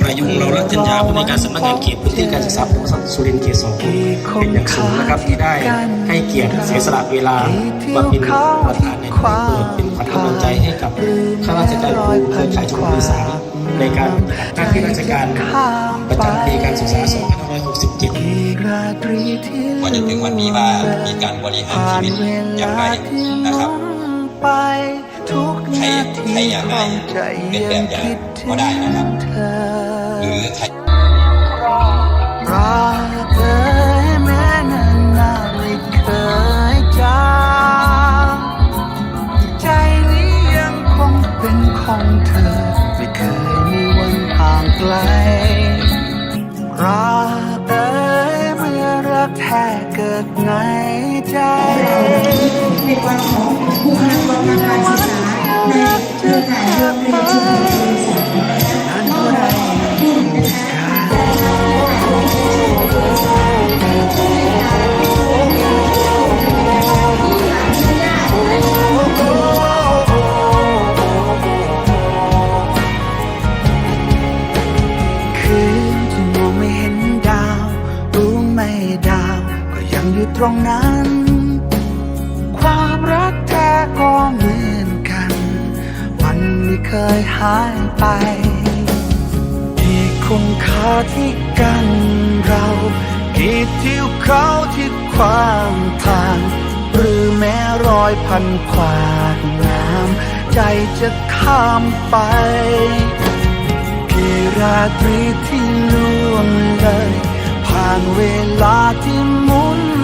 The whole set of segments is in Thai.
ประยุงเรารัตนยาผู้ในวยการสำนักงานเขตพื้นที่การศึกษาประถมสุรินทร์เขตสองเป็นอย่างสูงนะครับที่ได้ให้เกียรติเสียสละเวลามาเป็นประธานในการเปิดเป็นขวัญกำลังใจให้กับข้าราชการครูเครือข่ายชมรมสามในการปฏิบัติหน้าที่ราชการประจำปีการศึกษา 2567อีกราตรีที่กว่าจะถึงวันนี้ว่ามีการบริหารชีวิตอย่างไรนะครับไป ทุกใครนาทีใครอยากได้ของใจเป็นแบบอย่างคิดถึก็ได้นะครับเธอ หรือใครรั กแท้เกิดในใจในวันของผู้คณะกรรมการศึกษาในเครือข่ายเร่วมเรียนชุมชน รงนั้น ความรักแท้ก็เหมือนกัน มันไม่เคยหายไปที่คุณค่าที่กันเรากีดที่เขาที่ความทาง หรือแม้รอยพันขวาดน้ำใจจะข้ามไปกี่ราตรีที่ล่วงเลย ผ่านเวลาที่หมุน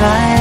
เ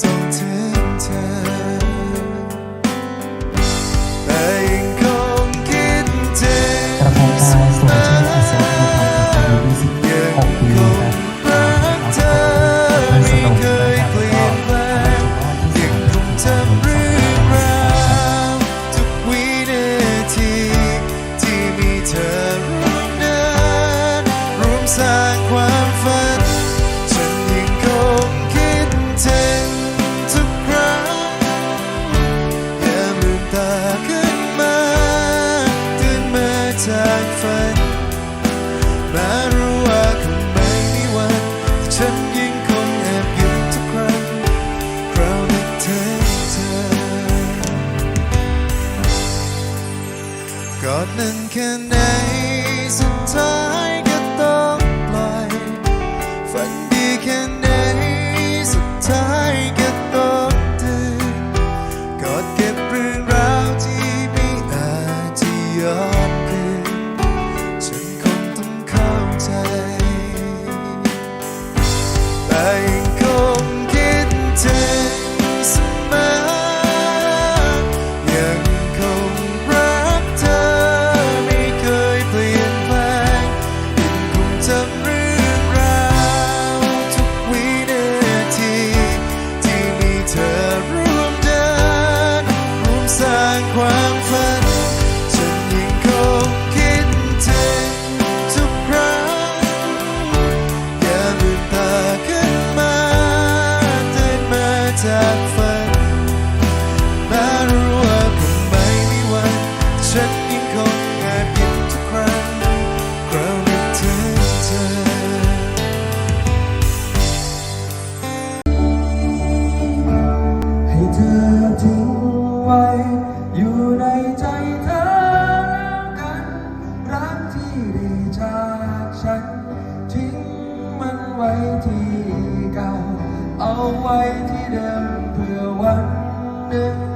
从此 ค่ไหนสุดท้ายก็ต้องปล่อย ฝันดีแค่ไหนสุดท้ายก็ต้องตื่นกอดเก็บเรื่องราวที่ไม่อาจจะย้อนคืนฉันคงต้องเข้าใจแต่ ไว้ที่เก่า เอาไว้ที่เดิมเพื่อวันหนึ่ง